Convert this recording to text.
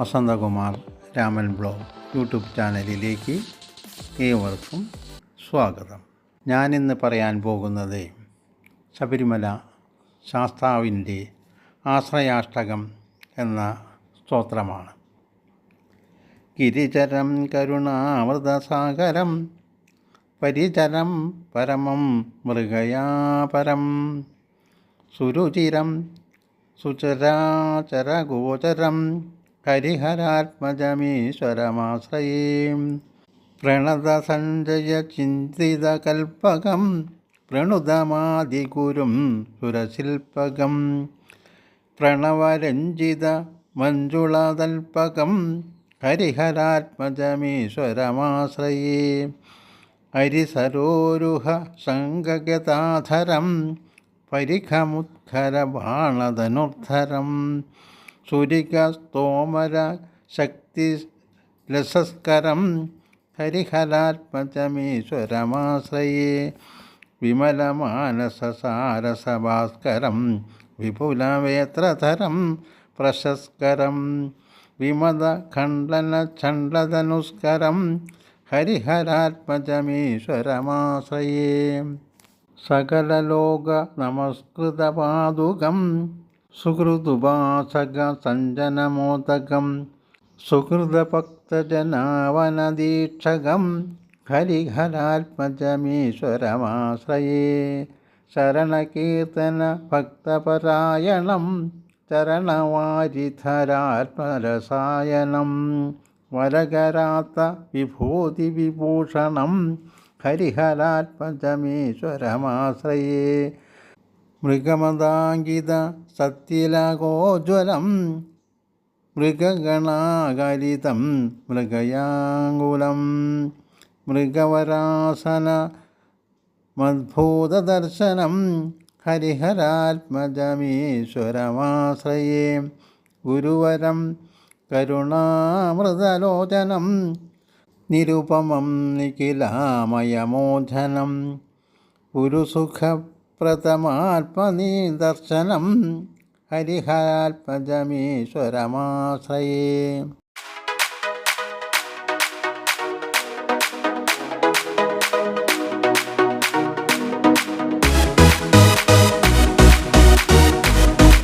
Vasanthakumar Raman blog YouTube ചാനലിലേക്ക് ഏവർക്കും സ്വാഗതം. ഞാനിന്ന് പറയാൻ പോകുന്നത് ശബരിമല ശാസ്താവിന്റെ ആശ്രയാഷ്ടകം എന്ന സ്തോത്രമാണ്. ഗിരിചരം കരുണാമൃതസാഗരം പരിചരം പരമം മൃഗയാപരം സുരുചിരം സുചരാചരഗോചരം ഹരിഹരാത്മജമീശ്വരമാശ്രയേ. പ്രണതസഞ്ജയചിന്തിതകൽപ്പകം പ്രണുതമാതികുരും സുരശില്പകം പ്രണവരഞ്ജിത മഞ്ജുളതൽപകം ഹരിഹരാത്മജമീശ്വരമാശ്രയേ. ഹരിസരോരുഹ സംഗഗതാധരം പരിഖമുത്ഖരബാണധനുർധരം സുരികസ്തോമര ശക്തി രസസ്കരം ഹരിഹരാത്മജമീശ്വരമാശ്രയേ. വിമലമാനസസാരസഭാസ്കരം വിപുലവേത്രധരം പ്രശസ്കരം വിമതഖണ്ഡനഛണ്ഡതനുസ്കരം ഹരിഹരാത്മജമീശ്വരമാശ്രയേ. സകലലോക നമസ്കൃതപാതുകം സുഹൃതുപാസക സഞ്ജനമോദകം സുഹൃതഭക്തജനാവനദീക്ഷകം ഹരിഹരാത്മജമീശ്വരമാശ്രയേ ശരണകീർത്തന ഭക്തപരായണം ചരണവാരിധരാത്മരസായനം വരകരാത്ത വിഭൂതിവിഭൂഷണം ഹരിഹരാത്മജമീശ്വരമാശ്രയേ മൃഗമതാങ്കിത സത്യലഗോജ്വലം. മൃഗഗണാകരിതം മൃഗയാങ്കുലം. മൃഗവരാസന മദ്ഭൂതദർശനം ഹരിഹരാത്മജമീശ്വരമാശ്രയേ. ഗുരുവരം കരുണാമൃതലോചനം നിരുപമം നിഖിലാമയമോചനം. ഗുരുസുഖപ്രദമാത്മനിദർശനം ഹരിഹരാത്മജമീശ്വരമാശ്രയേ